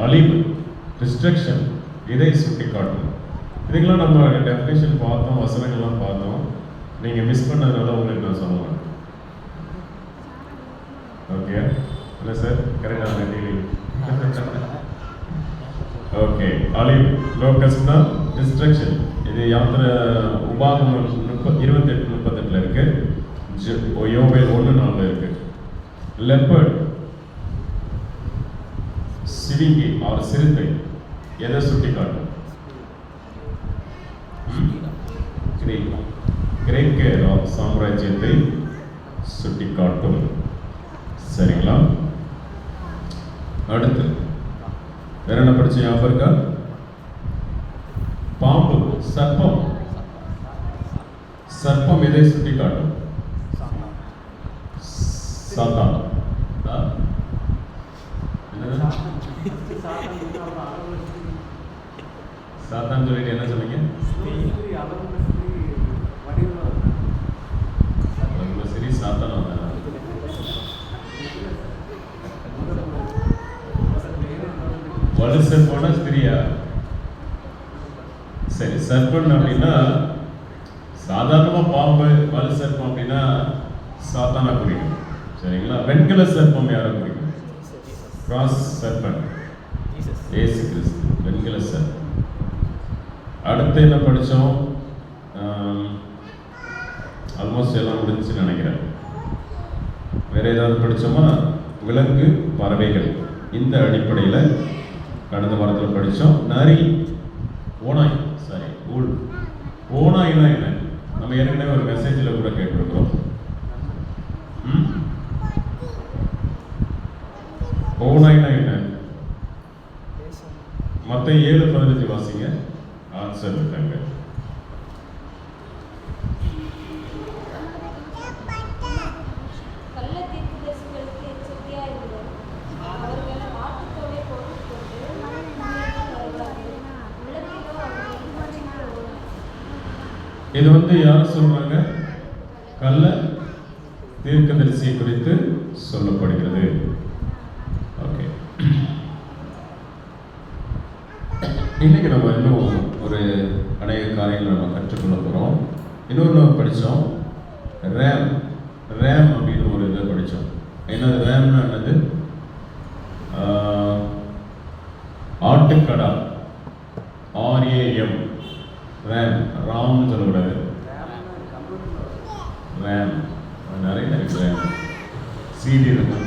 அழிவு டிஸ்ட்ரக்ஷன் இதை சுட்டி காட்டும் இதுக்கெல்லாம் நம்ம டெஃபினேஷன் பார்த்தோம் வசனங்கள்லாம் பார்த்தோம். நீங்கள் மிஸ் பண்ணதுனால உங்களுக்கு நான் சொல்லுவேன் ஓகே இல்லை சார் கரெக்டாக ஓகே அழிவு லோக்கஸ்னா டிஸ்ட்ரக்ஷன் இது யாத்திர உபாகம் முப்பத் இருபத்தெட்டு முப்பத்தெட்டில் இருக்குது ஜ- யோவேல் ஒன்று நாலில் இருக்குது லெப்பர்ட் சிவிங்கி அவர் சிறுத்தை. எதை சுட்டி காட்டும் கிரேக்க. சாம்ராஜ்யத்தை சுட்டி காட்டும் சரிங்களா? அடுத்து வேற என்ன படிச்சு ஞாபகம் இருக்கா? பாம்பு சர்ப்பம். சர்ப்பம் எதை சுட்டி காட்டும் சாத்தான் ஆ? என்னது? சாத்தான் சொல்லிட்டு என்ன சொன்னீங்க சரி சாத்தான் வந்தானா? வலுசர் போனா ஸ்திரியா சரி சர்பன் அப்படின்னா சாதாரணமா பாம்பு வலு சர்ப்பம் அப்படின்னா சாத்தானா குறிக்கும் சரிங்களா வெண்கல சர்ப்பம் யாரை குறிக்கும் கிராஸ் சர்பன் ஏசு கிறிஸ்து வெண்கல சர்ப்பம் அடுத்து என்ன படிச்சோம் ஆல்மோஸ்ட் எல்லாம் முடிஞ்சுன்னு நினைக்கிறேன் வேற ஏதாவது படிச்சோமா விலங்கு பறவைகள் இந்த அடிப்படையில் கடந்த வாரத்தில் படித்தோம் நரி ஓனாய் சாரி ஊழ் ஓனாய்னா என்ன நம்ம ஏற்கனவே ஒரு மெசேஜில் கூட கேட்டிருக்கிறோம் வந்து யார் சொல்றாங்க? கள்ள தீர்க்கதரிசியை குறித்து சொல்லப்படுகிறது. ஓகே இன்னைக்கு நம்ம இன்னும் ஒரு அநேக காரியங்களை நம்ம கற்றுக்கொள்ள போகிறோம் இன்னொன்று நம்ம படித்தோம் ரேம். ரேம் அப்படின்னு ஒரு இதை படித்தோம் என்னது? ரேம்னா என்னது? ஆட்டுக்கடா. R A M RAM. ராம்னு சொல்லக்கூடாது. ரேம் நிறைய இருக்கு ரேம் சிடி இருக்கும்.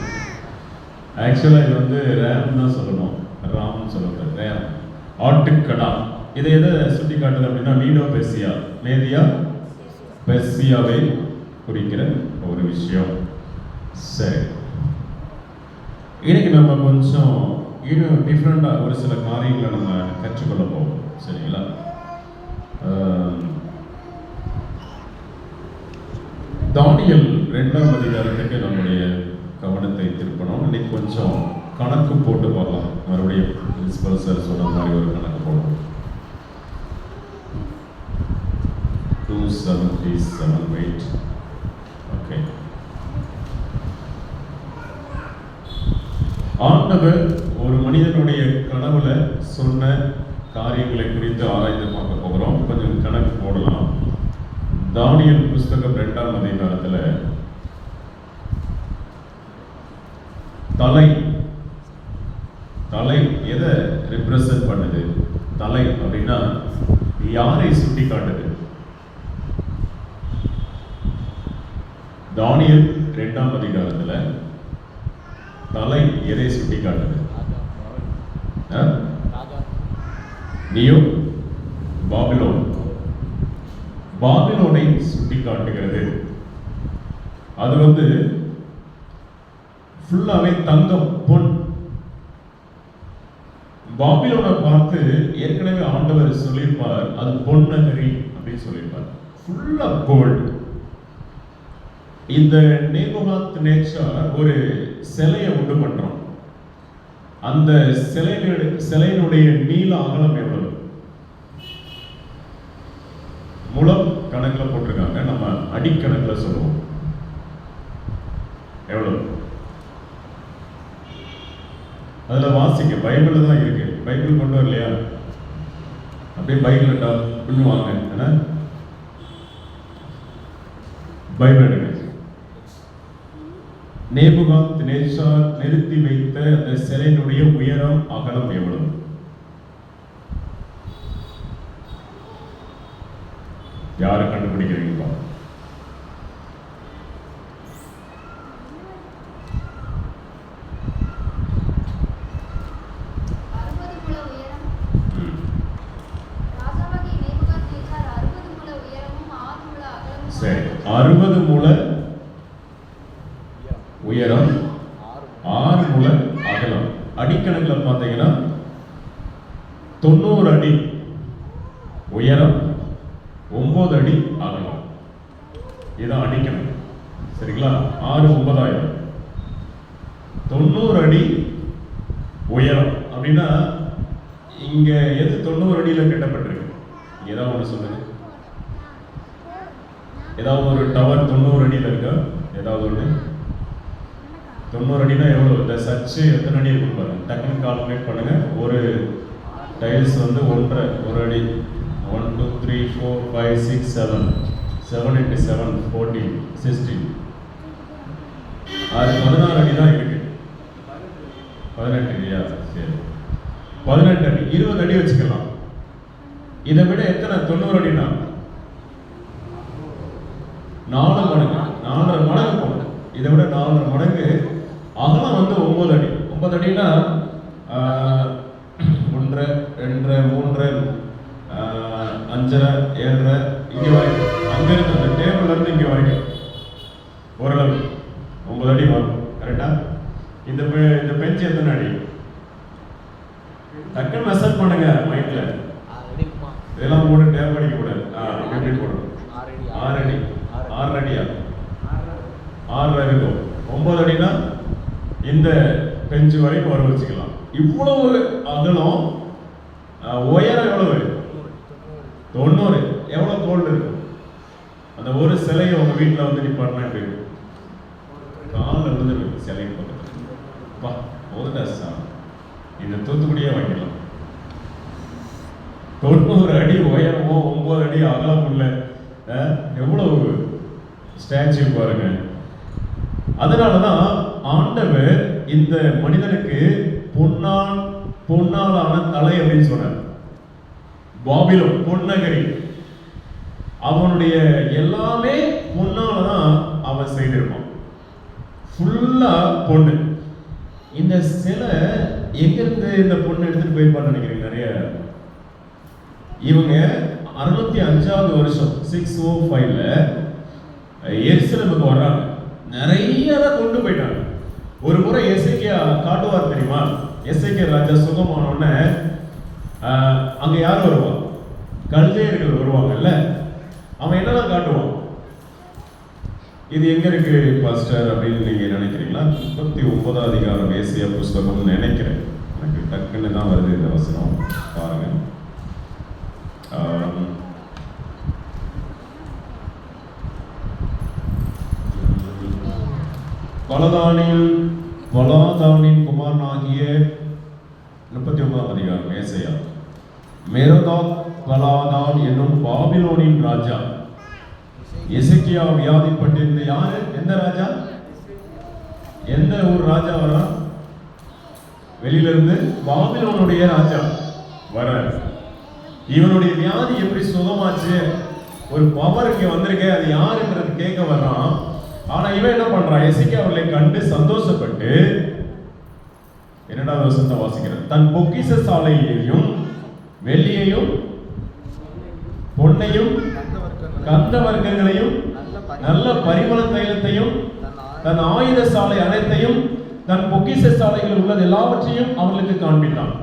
ஆக்சுவலாக இது வந்து ரேம் தான் சொல்லணும். ராம்னு சொல்லக்கூடாது ரேம் ஆட்டுக்கடா. இதை எதை சுட்டி காட்டுது அப்படின்னா மீடோ பெர்சியா. மேதியா? பெர்சியாவை குறிக்கிற ஒரு விஷயம். சரி. இன்னைக்கு நம்ம கொஞ்சம் இன்னும் டிஃப்ரெண்ட்டாக ஒரு சில காரியங்களை நம்ம கற்றுக்கொள்ள போவோம் சரிங்களா ஆம், தானியல் ரெண்டாம் அதிகாரத்துக்கு நம்முடைய கவனத்தை திருப்பணும். இன்னைக்கு கொஞ்சம் கணக்கு போட்டு பார்க்கலாம். மறுபடியும் பிரின்சிபல் சார் சொன்ன மாதிரி ஒரு கணக்கு போடணும் two seven three seven eight okay ஆண்டவர் ஒரு மனிதனுடைய கனவுல சொன்ன காரியங்களை குறித்து ஆராய்ந்து பார்க்க போகிறோம். கொஞ்சம் கணக்கு போடலாம். தானியல் புஸ்தகம் ரெண்டாம் அதிகாரத்துல தலை தலை எதை ரிப்ரசன்ட் பண்ணுது? தலை அப்படின்னா யாரை சுட்டி காட்டுது? தானியல் ரெண்டாம் அதிகாரத்துல தலை எதை சுட்டி காட்டுது? நியோ? பாபிலோன். பாபிலோனை சுட்டி காட்டுகிறது அது வந்து ஃபுல்லாகவே தங்கம் பொன். பாபிலோனை பார்த்து ஏற்கனவே ஆண்டவர் சொல்லியிருப்பார் அது பொன்னகரி அப்படின்னு சொல்லியிருப்பார். ஃபுல்லாக கோல்டு இந்த நேபுகாத் நேச்சர் ஒரு சிலையை உண்டு பண்ணுறோம் அந்த சிலையினுடைய சிலையினுடைய நீள அகலம் எவ்வளவு? முழம் கணக்கில் போட்டிருக்காங்க. நம்ம அடிக்கணக்கில் சொல்லுவோம். எவ்வளவு? அதில் வாசிக்க பைபிள் தான் இருக்கு. பைபிள் கொண்டு வரலையா? அப்படியே பைபிள் டாப்னு வாங்க என்ன? பைபிள் எடுங்க. நேபுகாத் நேச்சார் நிறுத்தி வைத்த அந்த சிலையினுடைய உயரம் அகலம் எவ்வளவு யாரை கண்டுபிடிக்கிறீங்க பாருங்க. அறுபது முழ உயரம் ம். ராஜாவாகிய நேபுகாத்நேச்சார் அறுபது முழ உயரமும் ஆறு முழ அகலமும் சரி. அறுபது முழ உயரம் ஆறு முழ அகலம். அடிக்கணக்கில் பார்த்தீங்கன்னா தொண்ணூறு அடி உயரம் ஒன்பது அடி அகலம் இதுதான் அடிக்கணக்கு சரிங்களா ஆறு ஒன்பதாயிரம் தொண்ணூறு அடி உயரம் அப்படின்னா இங்க எது தொண்ணூறு அடியில கட்டப்பட்டிருக்கு ஏதாவது ஒன்று சொல்லுங்க ஏதாவது ஒரு டவர் தொண்ணூறு அடியில இருக்கா ஏதாவது ஒன்று தொண்ணூறு அடினா எவ்வளோ இந்த எத்தனை அடி கொடுப்பாரு டக்குன்னு கால்குலேட் பண்ணுங்கள் ஒரு டைல்ஸ் வந்து ஒன்றரை ஒரு அடி. One two three four five six seven seven into seven fourteen sixteen அது பதினாறு அடி தான் இருக்கு. பதினெட்டு அடியா? சரி. பதினெட்டு அடி. இருபது அடி வச்சுக்கலாம். இதை விட எத்தனை? தொண்ணூறு அடினா நாலு மடங்கு. நாலரை மடங்கு போகணும் இதை விட நாலரை மடங்கு அகலம் வந்து ஒன்பது அடி. ஒன்பது அடினா ஒன்று ரெண்டு மூன்று அஞ்சரை ஏழரை இங்கே வரைக்கும். அங்கிருந்து அந்த டேபிள்ல இருந்து இங்கே வரைக்கும். ஓரளவு. ஒன்பது அடி வரும் கரெக்டா இந்த இந்த பெஞ்ச் எத்தனை அடி? டக்குன்னு மெசேஜ் பண்ணுங்க மைண்ட்ல ஆறடிக்குமா இதெல்லாம் போட்டு டேப் அடிக்க கூடாது ஆ அப்படி இப்படி போடணும் ஆறடி ஆறு அடி ஆறு அடியா ஆறு இருக்கும் ஒன்பது அடினா இந்த இன்ச்சு வரைக்கும் வர வச்சுக்கலாம். இவ்வளவு அகலம் உயரம் எவ்வளவு தொண்ணூறு. எவ்வளவு கோல்டு இருக்கும் அந்த ஒரு சிலையை உங்க வீட்டுல வந்து நிப்பாட்டினா எப்படி இருக்கும் காலில் சிலை பக்கத்துல பா போதுடா இந்த தூத்துக்குடியே வாங்கிடலாம். தொண்ணூறு அடி உயரமோ ஒன்பது அடி அகலம் உள்ள அஹ், எவ்வளவு ஸ்டாச்சு பாருங்க. அதனாலதான் ஆண்டவர் இந்த மனிதனுக்கு பொன்னான் பொன்னாலான தலை அப்படின்னு சொன்னார் பாபிலோன் பொன்னகரி. அவனுடைய எல்லாமே பொன்னால தான் அவன் செய்திருப்பான். ஃபுல்லா பொண்ணு. இந்த சிலை எங்கிருந்து இந்த பொண்ணு எடுத்துட்டு போயிருப்பான்னு நினைக்கிறீங்க நிறைய? இவங்க அறுநூத்தி அஞ்சாவது வருஷம் சிக்ஸ் ஓ ஃபைவ்ல எருசலேமுக்கு வர்றாங்க. நிறைய தான் கொண்டு போயிட்டாங்க. ஒரு முறை எசைக்கியா காட்டுவார் தெரியுமா? எஸ்ஐகே ராஜா சுகமான உடனே அங்க யார் வருவா கல்தேயர்கள் வருவாங்கல்ல? அவன் என்னதான் காட்டுவான்? இது எங்க இருக்கு பாஸ்டர் அப்படின்னு நீங்க நினைக்கிறீங்களா? முப்பத்தி ஒன்பதாம் அதிகாரம் ஏசியா புஸ்தகம் நினைக்கிறேன். எனக்கு டக்குன்னு தான் வருது இந்த வசனம். பாருங்க ஆம். பலதானில் பலாதானின் குமாரனாகிய முப்பத்தி ஒன்பதாம் அதிகாரம் ஏசையா. மேரோதாத் பலாதான் என்னும் பாபிலோனின் ராஜா. எசேக்கியா வியாதிப்பட்டிருந்த யாரு? எந்த ராஜா? எந்த ஒரு ராஜா வரா வெளியில இருந்து பாபிலோனுடைய ராஜா வர இவனுடைய வியாதி எப்படி சுகமாச்சு? ஒரு பவர் இங்க வந்திருக்கே அது யாருன்றது கேட்க வர்றான். ஆனா இவன் என்ன பண்றான்? எசேக்கியா அவர்களை கண்டு சந்தோஷப்பட்டு இரண்டாவது வசனத்தை வாசிக்கிறார். தன் பொக்கிச சாலையையும் வெள்ளியையும் பொன்னையும் கந்த வர்க்கங்களையும் நல்ல பரிமள தைலத்தையும் தன் ஆயுத சாலை அனைத்தையும் தன் பொக்கிச சாலைகளில் உள்ளது எல்லாவற்றையும் அவர்களுக்கு காண்பித்தான்.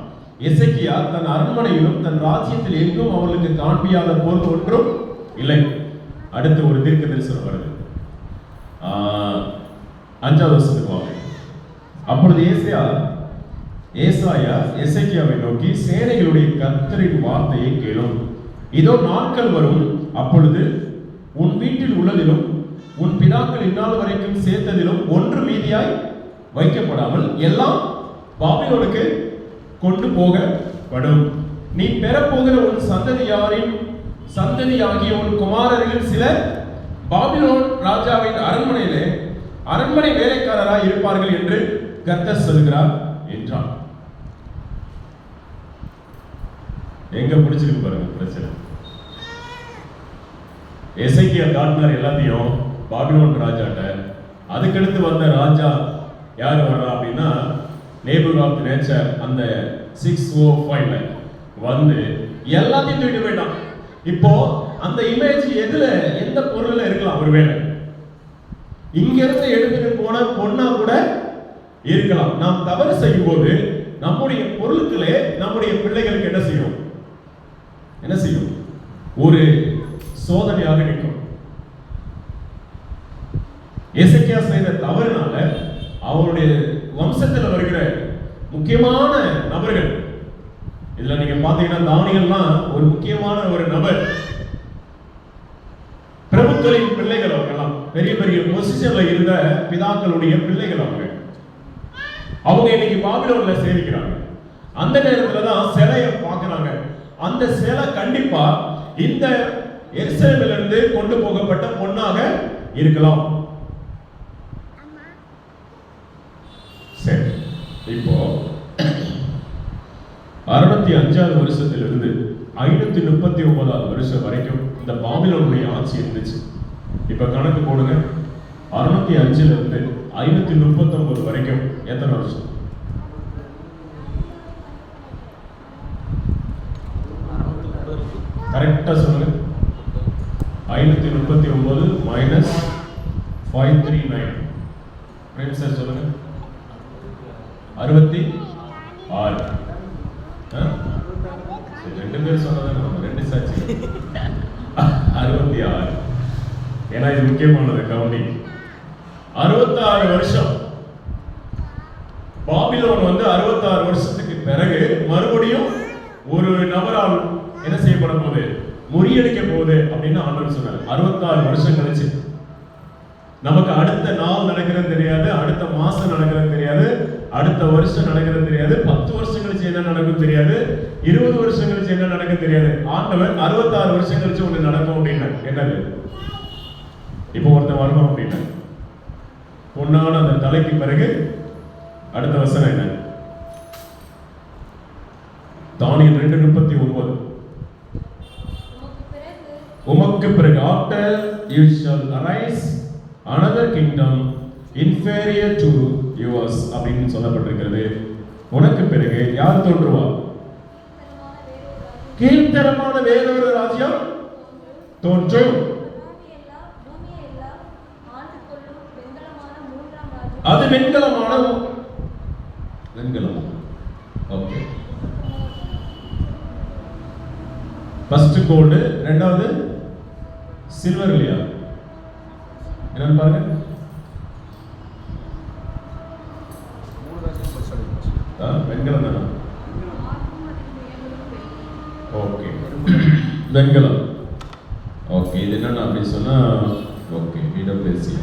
எசக்கியா தன் அரண்மனையிலும் தன் ராஜ்யத்தில் எங்கும் அவர்களுக்கு காண்பியாத பொருள் ஒன்றும் இல்லை. அடுத்து ஒரு தீர்க்க தரிசனம் வருது. அஞ்சாவது வருஷத்துக்கு வாங்க. அப்பொழுது ஏசியா ஏசாயா எசைக்கியாவை நோக்கி சேனைகளுடைய கர்த்தரின் வார்த்தையை கேளும். இதோ நாட்கள் வரும். அப்பொழுது உன் வீட்டில் உள்ளதிலும் உன் பிதாக்கள் இந்நாள் வரைக்கும் சேர்த்ததிலும் ஒன்று மீதியாய் வைக்கப்படாமல் எல்லாம் பாபிலோனுக்கு கொண்டு போகப்படும். நீ பெறப்போகிற உன் சந்ததியாரின் சந்ததியாகிய உன் குமாரர்கள் சிலர் பாபிலோன் ராஜாவின் அரண்மனையிலே அரண்மனை வேலைக்காரராய் இருப்பார்கள் என்று கர்த்தர் சொல்கிறார் என்றார். எங்க பிடிச்சிருக்கு பாருங்க பிரச்சனை. எசைக்கியா காட்டினார் எல்லாத்தையும் பாபிலோன் ராஜாட்ட அதுக்கடுத்து வந்த ராஜா யார் வர்றா அப்படின்னா நேபர் ஆஃப் நேச்சர் அந்த சிக்ஸ் ஓ ஃபைவ்ல வந்து எல்லாத்தையும் தூக்கிட்டு போயிட்டான். இப்போ அந்த இமேஜ் எதுல எந்த பொருள்ல இருக்கலாம் ஒருவேளை? இங்க இருந்து எடுத்துட்டு போன பொண்ணா கூட இருக்கலாம். நாம் தவறு செய்யும் போது நம்முடைய பொருட்களே நம்முடைய பிள்ளைகளுக்கு என்ன செய்யும்? என்ன செய்யும்? ஒரு சோதனையாக நிற்கும். இசைக்கியா செய்த தவறுனால அவருடைய வம்சத்தில் வருகிற முக்கியமான நபர்கள் இதுல நீங்க பாத்தீங்கன்னா தானியல்லாம் ஒரு முக்கியமான ஒரு நபர். பெரிய இருந்த பிதாக்களுடைய பிள்ளைகள் அவங்க. அவங்க இன்னைக்கு பாபிலோன்ல சேவிக்கிறாங்க. அந்த நேரத்துல தான் சிலையை பார்க்கறாங்க. அந்த சிலை கண்டிப்பா இந்த எருசலேமிலிருந்து இருந்து கொண்டு போகப்பட்ட பொண்ணாக இருக்கலாம். சரி இப்போ அறுநூத்தி அஞ்சாவது வருஷத்திலிருந்து ஐநூத்தி முப்பத்தி ஒன்பதாவது வருஷம் வரைக்கும் இந்த பாபிலோனுடைய ஆட்சி இருந்துச்சு. இப்ப கணக்கு போடுங்க. அறுநூத்தி அஞ்சுல இருந்து ஐநூத்தி முப்பத்தி ஒன்பது வரைக்கும் எத்தனை வருஷம்? கரெக்டா சொல்லுங்க. ஐநூத்தி முப்பத்தி ஒன்பது minus five three nine Prem sir சொல்லுங்க. அறுபத்தி ஆறு. ரெண்டு பேர் சொன்னதான் நம்ம ரெண்டு சாட்சி அறுபத்தி ஆறு. ஏன்னா இது முக்கியமானது கவுனி அறுபத்தாறு வருஷம். பாபிலோன் வந்து அறுபத்தாறு வருஷத்துக்கு பிறகு மறுபடியும் ஒரு நபரால் என்ன செய்யப்பட போகுது? முறியடிக்க போகுது அப்படின்னு ஆண்டவர் சொன்னார் அறுபத்தாறு வருஷம் கழிச்சு. நமக்கு அடுத்த நாள் நடக்கிறது தெரியாது அடுத்த மாசம் நடக்கிறது தெரியாது அடுத்த வருஷம் நடக்கிறது தெரியாது பத்து வருஷம் கழிச்சு என்ன நடக்கும் தெரியாது இருபது வருஷம் கழிச்சு என்ன நடக்கும் தெரியாது. ஆண்டவர் அறுபத்தாறு வருஷம் கழிச்சு ஒண்ணு நடக்கும் அப்படின்னா என்னது? இப்போ ஒருத்தன் வரணும் அப்படின்னா பொன்னான அந்த தலைக்கு பிறகு அடுத்த வசனம் என்ன? தானியல் ரெண்டு முப்பத்தி ஒன்பது. உமக்கு பிறகு after you shall arise another kingdom inferior to yours அப்படின்னு சொல்லப்பட்டிருக்கிறது. உனக்கு பிறகு யார் தோன்றுவா கீழ்த்தரமான கீழ்த்தரமான வேறொரு ராஜ்யம் தோன்றும் பூமியெல்லாம் பூமியெல்லாம் ஆண்டு கொள்ளும் வெண்கலமான மூன்றாம் ராஜ்யம் அது வெண்கலமான வெண்கலம் ஓகே ஃபர்ஸ்ட் கோல்டு ரெண்டாவது சில்வர் இல்லையா என்னன்னு பாருங்க ஆ, வெண்கலம் தானா ஓகே வெண்கலம் ஓகே இது என்னன்னா அப்படி சொன்னா ஓகே இடபிள்யூசி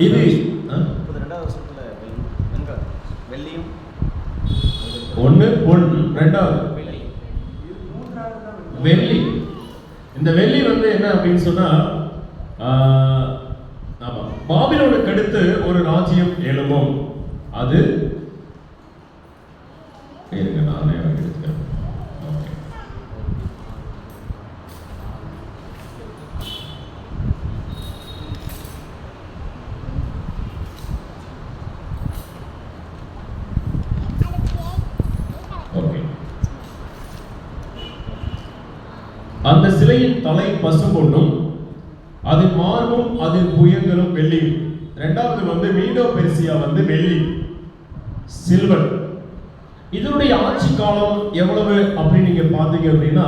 இது ஆ? ரெண்டாவது வருஷத்துல வெள்ளி வெண்கலம் வெள்ளியும் ஒண்ணு பொன் ரெண்டாவது வெள்ளி வெள்ளி இந்த வெள்ளி வந்து என்ன அப்படின்னு சொன்னா ஆஹ், ஆமா பாபிலோனுக்கு அடுத்து ஒரு ராஜ்யம் எழும்பும் அது இருங்க நானே எடுத்துக்கிறேன் அந்த சிலையின் தலை பசும்பொன்னும் அதன் மார்பும் அதன் புயங்களும் வெள்ளி. ரெண்டாவது வந்து மீடோ பெர்சியா வந்து வெள்ளி. சில்வர் காலம் எவ்வளவு அப்படின்னு நீங்க பாத்தீங்க அப்படின்னா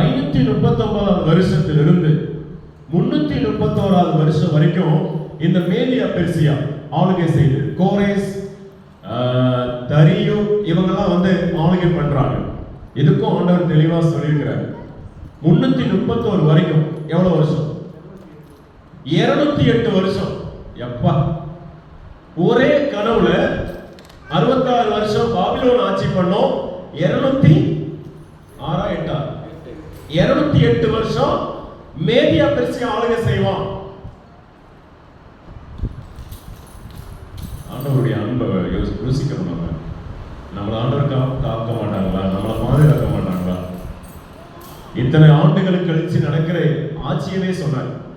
ஐநூத்தி முப்பத்தி ஒன்பதாவது வருஷத்திலிருந்து முன்னூத்தி முப்பத்தோராவது வருஷம் வரைக்கும் இந்த மேலியா பெர்சியா ஆளுகை செய்து கோரேஸ் ஆஹ், தரியு இவங்கெல்லாம் வந்து ஆளுகை பண்றாங்க. இதுக்கும் ஆண்டவர் தெளிவா சொல்லியிருக்கிறார். முன்னூத்தி முப்பத்தோரு வரைக்கும் எவ்வளவு வருஷம்? இருநூத்தி எட்டு வருஷம். எப்பா. ஒரே கனவுல அறுபத்தாறு வருஷம் பாபிலோன் ஆட்சி பண்ணோம். இருநூத்தி ஆறா எட்டா? இருநூத்தி எட்டு வருஷம் மேதியா பெருசி ஆளுகை செய்வான். ஆண்டவருடைய அன்பை யோசி யோசிக்கணும் நம்ம. நம்மளை ஆண்டவர் கா- காக்க மாட்டாங்களா? நம்மளை பாதுகாக்க மாட்டாங்களா? இத்தனை ஆண்டுகள் கழிச்சு நடக்கிற ஆட்சியவே சொன்னார்.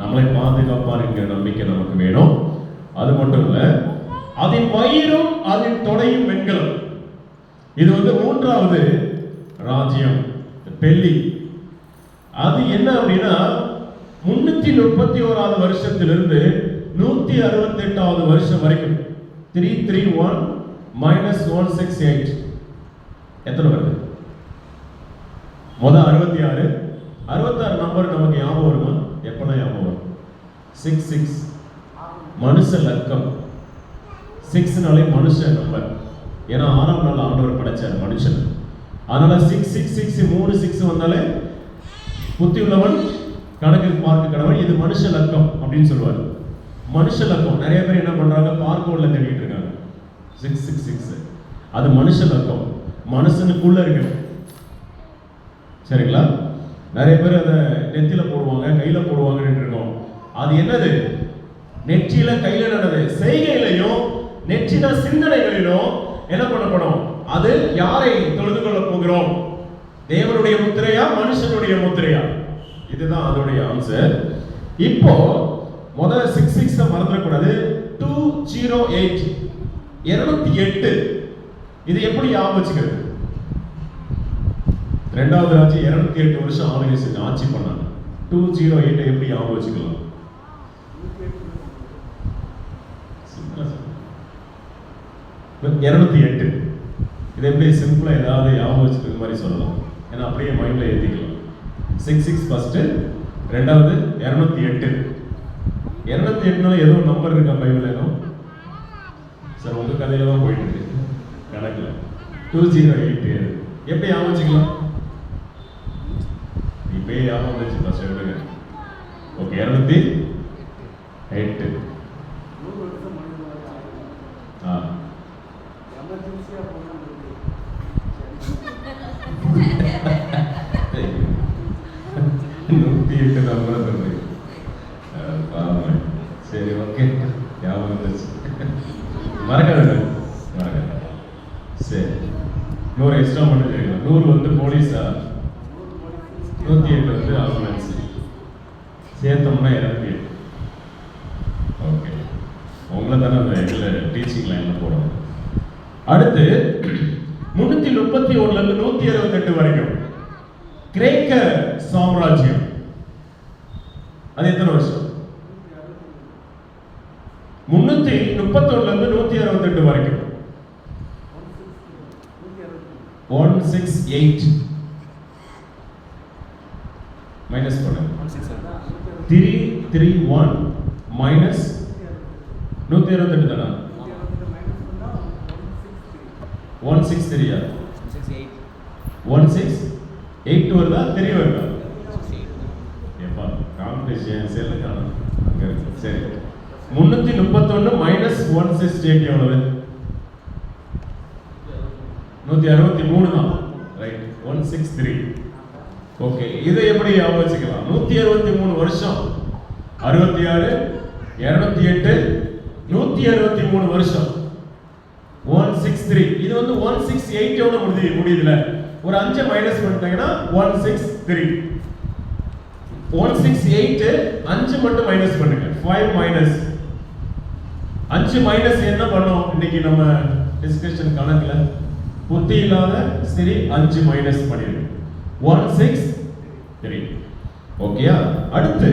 நம்மளை பாதுகாப்பார் என்கிற நம்பிக்கை நமக்கு வேணும். அது மட்டும் இல்ல அதன் வயிறும் அதன் தொடையும் வெண்கலம். இது வந்து மூன்றாவது ராஜ்யம் பெல்லி அது என்ன அப்படின்னா முன்னூத்தி முப்பத்தி ஓராவது வருஷத்திலிருந்து நூத்தி அறுபத்தி எட்டாவது வருஷம் வரைக்கும். Three three one minus one six eight எத்தனை வருது? மொதல் அறுபத்தி ஆறு அறுபத்தாறு நம்பர் நமக்கு ஞாபகம் வருமா? எப்பனா ஞாபகம் வரும்? சிக்ஸ் சிக்ஸ் மனுஷ லக்கம். சிக்ஸ்னாலே மனுஷ நம்பர் ஏன்னா ஆறாம் நாள் ஆண்டவர் படைச்சார் மனுஷன். அதனால சிக்ஸ் சிக்ஸ் சிக்ஸ் மூணு சிக்ஸ் வந்தாலே புத்தி உள்ளவன் கணக்கு பார்க்க கடவன் இது மனுஷ லக்கம் அப்படின்னு சொல்லுவார். மனுஷ லக்கம். நிறைய பேர் என்ன பண்றாங்க? பார்க்கோட்ல தேடிட்டு இருக்காங்க. சிக்ஸ் சிக்ஸ் சிக்ஸ் அது மனுஷ லக்கம். மனுஷனுக்குள்ள இருக்கு. சரிங்களா? நிறைய பேர் அதை நெத்தியில போடுவாங்க கையில போடுவாங்கன்னு இருக்கோம். அது என்னது? நெற்றியில கையில நடந்தது. செய்கையிலையும் நெற்றின சிந்தனைகளிலும் என்ன பண்ணப்படும்? அது யாரை தொழுது கொள்ள போகிறோம்? தேவனுடைய முத்திரையா மனுஷனுடைய முத்திரையா? இதுதான் அதோடைய ஆன்சர் இப்போ முதல்ல சிக்ஸ் சிக்ஸ் மறந்துடக்கூடாது. டூ ஜீரோ எயிட் இருநூத்தி எட்டு. இது எப்படி ஞாபகம் வச்சுக்கிறது? ரெண்டாவது ராஜ்யம் இருநூத்தி எட்டு வருஷம் ஆளுநர் செஞ்சு ஆட்சி பண்ணாங்க. டூ ஜீரோ எயிட்டை எப்படி ஞாபகம் வச்சுக்கலாம்? இரநூத்தி எட்டு. இதை எப்படி சிம்பிளாக ஏதாவது ஞாபகம் வச்சுருக்க மாதிரி சொல்லலாம். ஏன்னா அப்படியே மைண்டில் ஏற்றிக்கலாம் சிக்ஸ் சிக்ஸ் ஃபஸ்ட்டு ரெண்டாவது இரநூத்தி எட்டு. இரநூத்தி எட்டுனால ஏதோ நம்பர் இருக்கா பைபிள் ஏதோ? சார் உங்கள் கதையில தான் போயிட்டு இருக்கு கணக்கில் டூ ஜீரோ எயிட் எப்படி ஞாபகம் வச்சுக்கலாம்? இப்பயே ஞாபகம் வந்துச்சு ஃபர்ஸ்ட் ஓகே இரநூத்தி எட்டு. நூற்றி எட்டு நம்பர் சொல்றீங்க சரி ஓகே ஞாபகம் இருந்துச்சு மறக்காத மறக்காத சரி நூறு எக்ஸ்ட்ரா மட்டும் தெரியுமா நூறு வந்து போலீஸா நூத்தி எட்டு வந்து ஆம்புலன்ஸ் சேர்த்தோம்னா இருநூத்தி எட்டு ஓகே உங்களை தானே அந்த இதில் டீச்சிங் லைனில் போகிறோம் அடுத்து முன்னூத்தி முப்பத்தி ஒண்ணுல இருந்து நூத்தி அறுபத்தெட்டு வரைக்கும் கிரேக்க சாம்ராஜ்யம். அது எத்தனை வருஷம்? முன்னூத்தி முப்பத்தொன்னுல இருந்து நூத்தி அறுபத்தெட்டு வரைக்கும். ஒன் சிக்ஸ் எயிட் மைனஸ் பண்ணுங்க. Six three three one minus நூத்தி இருபத்தெட்டு தானா? ஒன் சிக்ஸ் த்ரீயா ஒன் சிக்ஸ் எயிட் வருதா? தெரிய வருதா? காம்படிஷன் செல்லு காணும் அங்க இருக்கு. சரி. முன்னூத்தி முப்பத்தொன்னு மைனஸ் ஒன் சிக்ஸ் எயிட் எவ்வளவு? நூத்தி அறுபத்தி மூணு தான். Right one six three okay இதை எப்படி ஞாபகம் வச்சுக்கலாம்? நூத்தி அறுபத்தி மூணு வருஷம். அறுபத்தி ஆறு இருநூத்தி எட்டு நூத்தி அறுபத்தி மூணு வருஷம். ஒன் சிக்ஸ் த்ரீ இது வந்து ஒன் சிக்ஸ் எயிட்டோட முடியுது முடியுதுல. ஒரு அஞ்சு மைனஸ் பண்ணிட்டீங்கன்னா one six three one six eight அஞ்சு மட்டும் மைனஸ் பண்ணுங்க. ஃபைவ் மைனஸ் அஞ்சு மைனஸ் என்ன பண்ணோம்? இன்னைக்கு நம்ம டிஸ்கஷன் கணக்குல புத்தி இல்லாத சரி அஞ்சு மைனஸ் பண்ணிடுங்க. ஒன் சிக்ஸ் த்ரீ ஓகேயா அடுத்து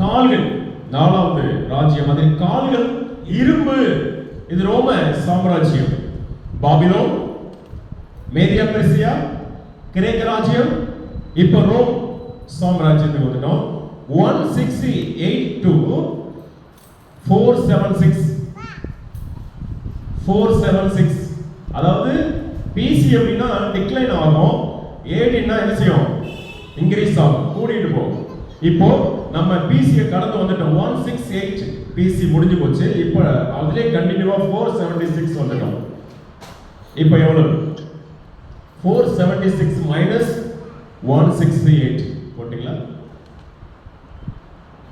கால்கள். நாலாவது ராஜ்யம். அதில் கால்கள் இரும்பு. இது ரோம சாம்ராஜ்யம். பாபிலோன் மேதியா பெர்சியா கிரேக்க ராஜ்யம் இப்போ ரோம் சாம்ராஜ்யத்துக்கு வந்துட்டோம் one sixty eight two four seven six four seven six அதாவது பிசி அப்படின்னா டிக்ளைன் ஆகும். ஏடின்னா என்ன செய்யும்? இன்க்ரீஸ் ஆகும். கூடிட்டு போகும். இப்போ நம்ம பிசியை கடந்து வந்துட்டோம். ஒன் சிக்ஸ் எயிட் பிசி முடிஞ்சு போச்சு. இப்போ அதுலேயே கண்டினியூவாக ஃபோர் செவன்டி சிக்ஸ் வந்துட்டோம். இப்போ எவ்வளோ four seventy six minus one six three eight போட்டிங்களா?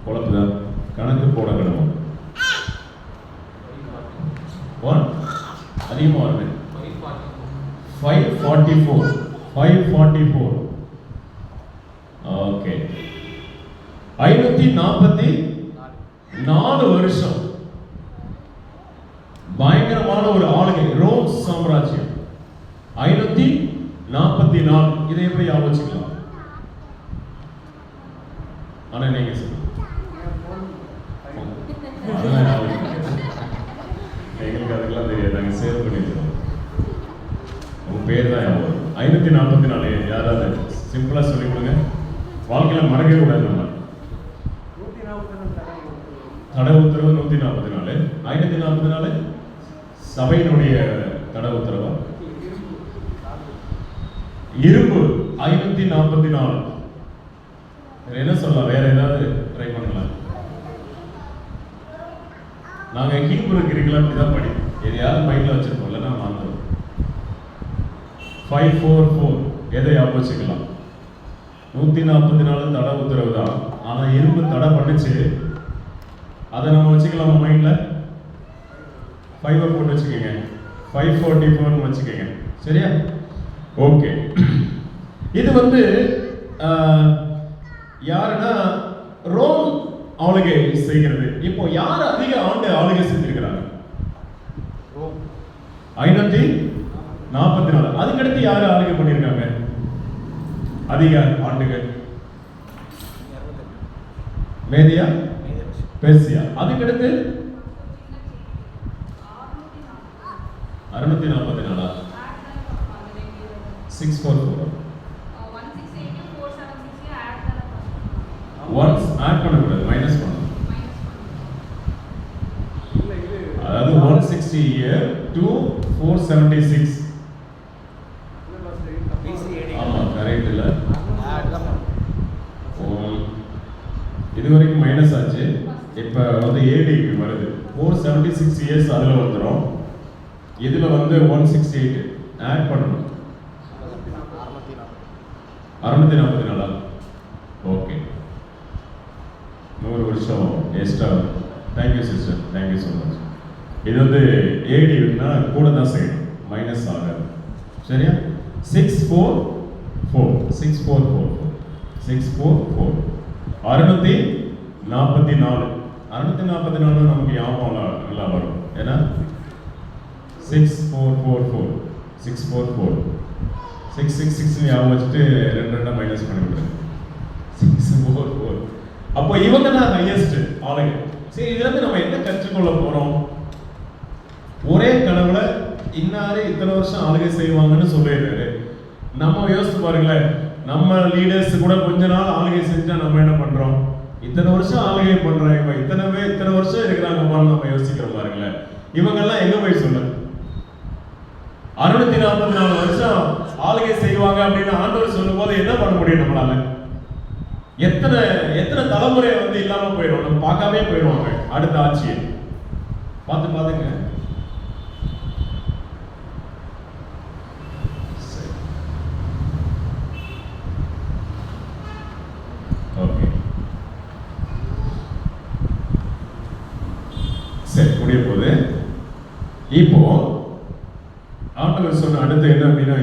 குழப்புதான் கணக்கு போட கிடக்கும் ஒன் அதிகமாக வருது. Five forty four five forty four okay ஐநூத்தி நாற்பத்தி நாலு வருஷம். பயங்கரமான ஒரு ஆளுகை ரோம் சாம்ராஜ்யம். ஐநூத்தி நாற்பத்தி நாலு. இதை எப்படி ஆலோசிக்கலாம் ஆனால் நீங்க எங்களுக்கு அதுக்கெல்லாம் தெரியாது. நாங்க சேவ் பண்ணிடுறோம் உங்க பேர் தான் ஞாபகம் ஐநூத்தி நாற்பத்தி நாலு. யாராவது சிம்பிளா சொல்லி கொடுங்க. வாழ்க்கையில மறக்கவே கூடாது நம்ம தடை உத்தரவு நூத்தி நாற்பத்தி நாலு. ஐநூத்தி நாற்பத்தி நாலு? சபையினுடைய தடை உத்தரவா? இரும்பு. ஐநூத்தி நாற்பத்தி நாலு. என்ன சொல்லலாம்? வேற ஏதாவது ட்ரை பண்ணலாம். நாங்க ஹீப்ரு கிரிக்கெல்லாம் அப்படிதான் படிப்போம். எதையாவது மைண்ட்ல வச்சிருப்போம். நான் வாங்குறோம் ஃபைவ் ஃபோர் ஃபோர் எதை ஞாபகம் வச்சுக்கலாம் நூத்தி நாற்பத்தி நாலு தடை உத்தரவு தான். ஆனா இரும்பு தடை பண்ணிச்சு. அதை நம்ம வச்சுக்கலாமா மைண்ட்ல ஃபைவ் போட்டு வச்சுக்கோங்க. ஃபைவ் ஃபோர்ட்டி ஃபோர்னு வச்சுக்கோங்க. சரியா? ஓகே இது வந்து யாருன்னா ரோம் ஆளுகை செய்கிறது. இப்போ யார் அதிக ஆண்டு ஆளுகை செஞ்சிருக்கிறாங்க ரோம். ஐநூத்தி நாற்பத்தி நாலு. அதுக்கடுத்து யாரு ஆளுகை பண்ணியிருக்காங்க? அதிக ஆண்டுகள். மேதியா? பெர்சியா. அதுக்கடுத்து? அறுநூத்தி நாற்பத்தி நாலா. Six four four. Once add பண்ணக்கூடாது மைனஸ் பண்ணணும். அதாவது one sixty year two four seventy six ஆமாம் கரெக்ட் இல்லை இது வரைக்கும் மைனஸ் ஆச்சு. இப்போ வந்து ஏடி வருது. ஃபோர் செவன்டி சிக்ஸ் இயர்ஸ் அதில் வந்துடும் இதில் வந்து ஒன் சிக்ஸ்டி எயிட் ஆட் பண்ணணும். அறுநூத்தி அறுநூத்தி நாற்பத்தி நாலா ஓகே ஒரு வருஷம் extra thank you sister thank you so much இது வந்து ஏடினா கூட தான் செய்யணும். மைனஸ் ஆகாது சரியா? Six four four six four four four six four four அறுநூத்தி நாற்பத்தி நாலு. அறுநூத்தி நாற்பத்தி நாலு நமக்கு ஞாபகம் நல்லா வரும். ஏன்னா? Six four four four six four four six six six ஞாபகம் வச்சுட்டு ரெண்டு ரெண்டாக மைனஸ் பண்ணி விடுறேன் சிக்ஸ் ஃபோர் ஃபோர் அப்போ இவங்க தான் ஹையஸ்ட் ஆளுங்க. சரி இதுல இருந்து நம்ம என்ன கற்றுக்கொள்ள போறோம்? ஒரே கடவுளை இன்னாரு இத்தனை வருஷம் ஆளுகை செய்வாங்கன்னு சொல்லிடுறாரு நம்ம யோசிச்சு பாருங்களேன். நம்ம லீடர்ஸ் கூட கொஞ்ச நாள் ஆளுகை செஞ்சா நம்ம என்ன பண்றோம்? இத்தனை வருஷம் ஆளுகை பண்றாங்க இவங்க இத்தனை பேர் இத்தனை வருஷம் இருக்கிறாங்கப்பான்னு நம்ம யோசிக்கிறோம் பாருங்களேன். இவங்க எல்லாம் எங்க போய் சொல்ல? அறுநூத்தி நாற்பத்தி நாலு வருஷம் ஆளுகை செய்வாங்க அப்படின்னு ஆண்டவர் சொல்லும் போது என்ன பண்ண முடியும் நம்மளால? எத்தனை எத்தனை தலைமுறை வந்து இல்லாமல் போயிடும்? நம்ம பார்க்காமே போயிடுவாங்க அடுத்த ஆட்சியை. பார்த்து பார்த்துங்க சரி. ஓகே சரி முடிய போகுது இப்போ ஆண்டவர் சொன்ன அடுத்து என்ன அப்படின்னா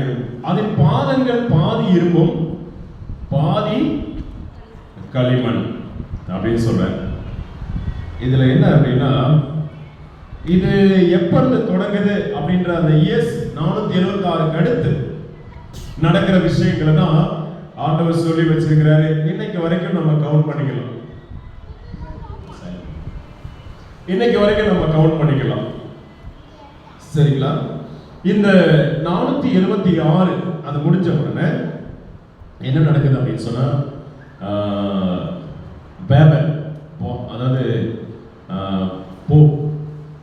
அதன் பாதங்கள் பாதி இரும்பும் பாதி களிமண் அப்படின்னு சொல்றேன் இதுல என்ன அப்படின்னா இது எப்ப இருந்து தொடங்குது அப்படின்ற அந்த இயஸ் நானூத்தி எழுபத்தி ஆறுக்கு அடுத்து நடக்கிற விஷயங்களை தான் ஆண்டவர் சொல்லி வச்சிருக்கிறாரு. இன்னைக்கு வரைக்கும் நம்ம கவுண்ட் பண்ணிக்கலாம். இன்னைக்கு வரைக்கும் நம்ம கவுண்ட் பண்ணிக்கலாம். சரிங்களா? இந்த நானூத்தி எழுபத்தி ஆறு அது முடிஞ்ச உடனே என்ன நடக்குது அப்படின்னு சொன்னா ஆஹ், பேபல் போ- அதாவது போ.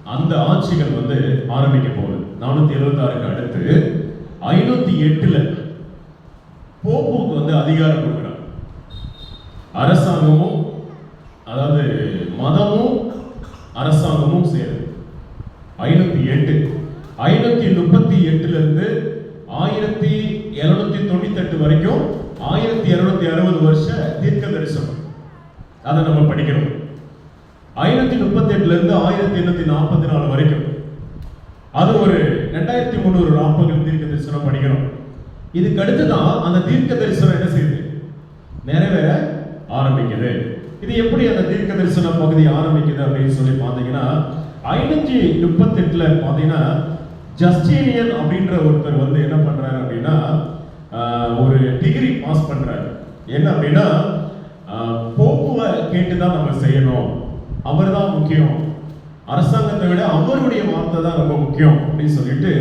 அந்த ஆட்சிகள் வந்து ஆரம்பிக்க போகுது. நானூத்தி எழுபத்தி ஆறுக்கு அடுத்து ஐநூத்தி எட்டுல போப்புக்கு வந்து அதிகாரம் கொடுக்குறாங்க. அரசாங்கமும் அதாவது மதமும் ஐநூத்தி எட்டு ஐநூத்தி முப்பத்தி எட்டுல இருந்து ஆயிரத்தி எழுநூத்தி தொண்ணூத்தி எட்டு வரைக்கும் ஆயிரத்தி இருநூத்தி அறுபது வருஷ தீர்க்க தரிசனம். அதை நம்ம படிக்கிறோம் ஐநூத்தி முப்பத்தி எட்டுல இருந்து ஆயிரத்தி எண்ணூத்தி நாற்பத்தி நாலு வரைக்கும் அது ஒரு ரெண்டாயிரத்தி முந்நூறு நாற்பது தீர்க்க தரிசனம் படிக்கிறோம் இதுக்கு அடுத்துதான் அந்த தீர்க்க தரிசனம் என்ன செய்யுது? நிறைவேற ஆரம்பிக்குது. இது எப்படி அந்த தீர்க்க தரிசன பகுதி ஆரம்பிக்குது அப்படின்னு சொல்லி பார்த்தீங்கன்னா ஐநூத்தி முப்பத்தி எட்டுல பார்த்தீங்கன்னா ஜஸ்டீனியன் அப்படின்ற ஒருத்தர் வந்து என்ன பண்றாரு அப்படின்னா ஆஹ், ஒரு டிகிரி பாஸ் பண்றாரு. என்ன அப்படின்னா ஆஹ், கேட்டு தான் நம்ம செய்யணும். அவர் தான் முக்கியம். அரசாங்கத்தை விட அவருடைய வார்த்தை தான் ரொம்ப முக்கியம் அப்படின்னு சொல்லிட்டு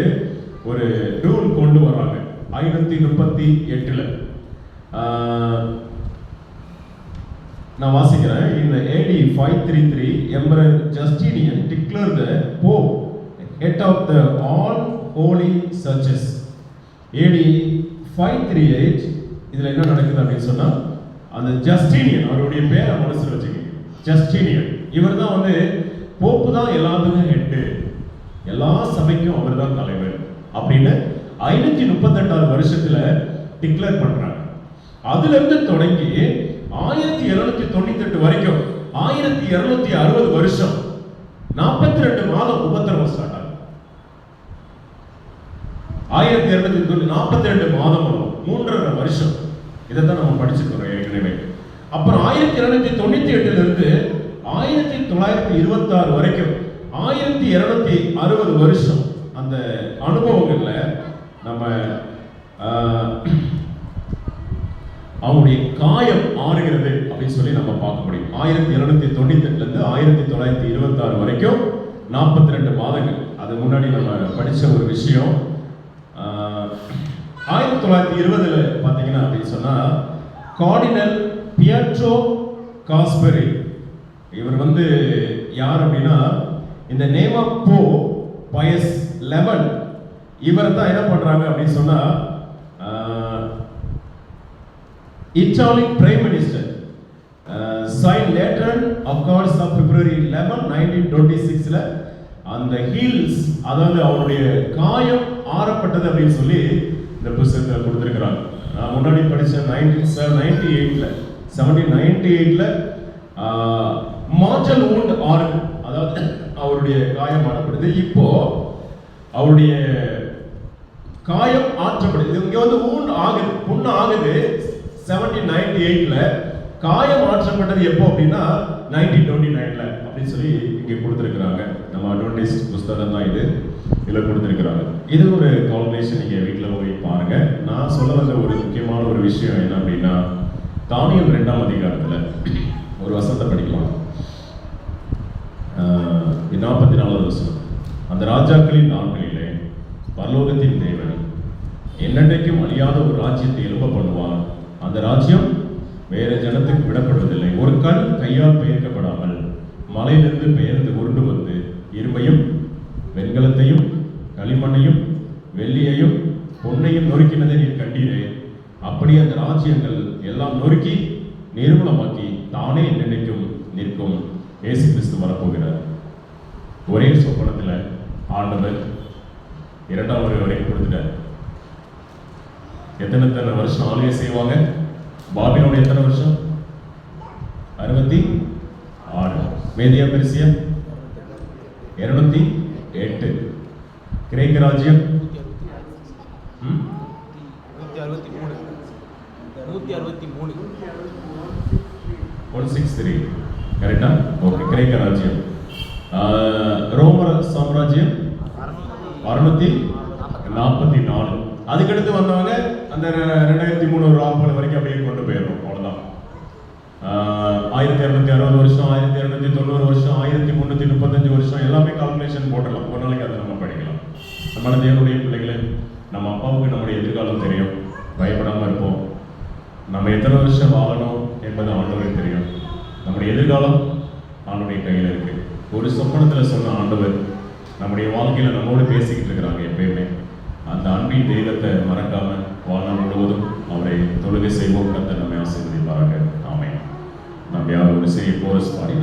ஒரு ரூல் கொண்டு வராங்க ஐநூத்தி முப்பத்தி எட்டுல. நான் வாசிக்கிறேன். இந்த AD five three three emperor Justinian declare the pope head of the all holy churches AD five three eight இதில் என்ன நடக்குது அப்படின்னு சொன்னால் அந்த ஜஸ்டினியன் அவருடைய பேரை மனசில் வச்சுக்கோங்க. ஜஸ்டினியன். இவர் தான் வந்து போப்பு தான் எல்லாத்துக்கும் ஹெட்டு எல்லா சபைக்கும் அவர் தான் தலைவர் அப்படின்னு ஐநூத்தி முப்பத்தெட்டாவது வருஷத்துல டிக்ளேர் பண்றாங்க. அதுல இருந்து தொடங்கி ஆயிரத்தி இருநூத்தி தொண்ணூத்தி எட்டு வரைக்கும் ஆயிரத்தி இருநூத்தி அறுபது வருஷம் நாற்பத்தி ரெண்டு மாதம் உபத்திரவம் ஸ்டார்ட் ஆகும் ஆயிரத்தி இருநூத்தி தொண்ணூத்தி நாற்பத்தி ரெண்டு மாதம் வரும். மூன்றரை வருஷம். இதை தான் நம்ம படிச்சிருக்கிறோம் ஏற்கனவே. அப்புறம் ஆயிரத்தி இருநூத்தி தொண்ணூத்தி எட்டுல இருந்து ஆயிரத்தி தொள்ளாயிரத்தி இருபத்தி ஆறு வரைக்கும் ஆயிரத்தி இருநூத்தி அறுபது வருஷம் அந்த அனுபவங்கள்ல நம்ம அவனுடைய காயம் ஆறுகிறது அப்படின்னு சொல்லி நம்ம பார்க்க முடியும். ஆயிரத்தி இருநூத்தி தொண்ணூத்தி எட்டுல இருந்து ஆயிரத்தி தொள்ளாயிரத்தி இருபத்தி ஆறு வரைக்கும் நாற்பத்தி ரெண்டு மாதங்கள் அது முன்னாடி நம்ம படிச்ச ஒரு விஷயம். ஆயிரத்தி தொள்ளாயிரத்தி இருபதுல பாத்தீங்கன்னா அப்படின்னு சொன்னா கார்டினல் பியட்ரோ காஸ்பெரி. இவர் வந்து யார் அப்படின்னா இந்த name of pope Pius eleven இவர் தான் என்ன பண்றாங்க அப்படின்னு சொன்னா Italian prime minister sign later signed later of course of February 11 1926 ல அந்த ஹீல்ஸ் அதாவது அவருடைய காயம் ஆறப்பட்டது அப்படின்னு சொல்லி இந்த புத்தகத்தில் கொடுத்துருக்குறாங்க நான் முன்னாடி படிச்ச நைன்டீன் நைன்டி எயிட்டில் செவன்டீன் நைன்டி எயிட்டில் மார்ஜல் ஓண்ட் ஆறு அதாவது அவருடைய காயம் ஆடப்படுது இப்போ அவருடைய காயம் ஆற்றப்படுது. இங்கே வந்து ஊன் ஆகுது புண்ணு ஆகுது. செவன்டீன் நைன்டி எயிட்டில் காயம் ஆற்றப்பட்டது எப்போ அப்படின்னா நைன்டீன் டுவெண்ட்டி நைனில் அப்படின்னு சொல்லி இங்கே கொடுத்துருக்குறாங்க. நம்ம அட்வர்டைஸ் புஸ்தகம் தான் இது. இதுல கொடுத்துருக்குறாங்க. இது ஒரு கால்குலேஷன் நீங்க வீட்டில் போய் பாருங்க. நான் சொல்ல வந்த ஒரு முக்கியமான ஒரு விஷயம் என்ன அப்படின்னா தானியம் ரெண்டாம் அதிகாரத்தில் ஒரு வசத்தை படிக்கலாம். நாற்பத்தி நாலாவது வருஷம் அந்த ராஜாக்களின் நாட்களிலே பரலோகத்தின் தேவன் என்னென்றைக்கும் அழியாத ஒரு ராஜ்யத்தை எழுப்ப பண்ணுவார் அந்த ராஜ்யம் வேற ஜனத்துக்கு விடப்படுவதில்லை. ஒரு கல் கையால் பெயர்க்கப்படாமல் மலையிலிருந்து பெயர்ந்து உருண்டு வந்து இருமையும் வெண்கலத்தையும் களிமண்ணையும் வெள்ளியையும் பொன்னையும் நொறுக்கினதை நீர் கண்டீரே. அப்படி அந்த ராஜ்யங்கள் எல்லாம் நொறுக்கி நிர்மூலமாக்கி தானே நினைக்கும் நிற்கும். இயேசு கிறிஸ்து வரப்போகிறார். ஒரே சொப்பனத்தில் ஆண்டவர் இரண்டாம் முறை வரைக்கும் கொடுத்துட்டார். எத்தனை எத்தனை வருஷம் ஆளுகை செய்வாங்க? பாபினோட எத்தனை வருஷம்? அறுபத்தி ஆறு. Media Persia? இருநூத்தி கிரேக்க ராஜ்யம்? நூற்றி அறுபத்தி மூணு. நூற்றி அறுபத்தி மூணு ஒன் சிக்ஸ் த்ரீ. கரெக்டா ஓகே கிரேக்க ராஜ்யம் ஆஹ், ரோம சாம்ராஜ்யம். அறுநூத்தி நாற்பத்தி நாலு. அதுக்கடுத்து வந்தவங்க அந்த ரெண்டாயிரத்தி முந்நூறு ராப்பல் வரைக்கும் அப்படியே கொண்டு போயிடும் அவ்வளோதான் ஆயிரத்தி இரநூத்தி அறுபது வருஷம் ஆயிரத்தி இரநூத்தி தொண்ணூறு வருஷம் ஆயிரத்தி முந்நூற்றி முப்பத்தஞ்சு வருஷம் எல்லாமே கால்குலேஷன் போட்டுடலாம். ஒரு நாளைக்கு அதை நம்ம படிக்கலாம் தேவனுடைய பிள்ளைகளே நம்ம அப்பாவுக்கு நம்முடைய எதிர்காலம் தெரியும். பயப்படாமல் இருப்போம். நம்ம எத்தனை வருஷம் வாழணும் என்பது ஆண்டவருக்கு தெரியும். நம்முடைய எதிர்காலம் ஆண்டவருடைய கையில் இருக்கு. ஒரு சொப்பனத்தில் சொன்ன ஆண்டவர் நம்முடைய வாழ்க்கையில் நம்மோடு பேசிக்கிட்டு இருக்கிறாங்க எப்பயுமே. அந்த அன்பின் தெய்வத்தை மறக்காம வாழ்நாள் முழுவதும் அவரை தொழுகை செய்வோம். கத்தை நம்மை ஆசீர்வதிப்பார்கள் ஆமை நம்ம யாரும் ஒரு சிறிய போரஸ் பாடி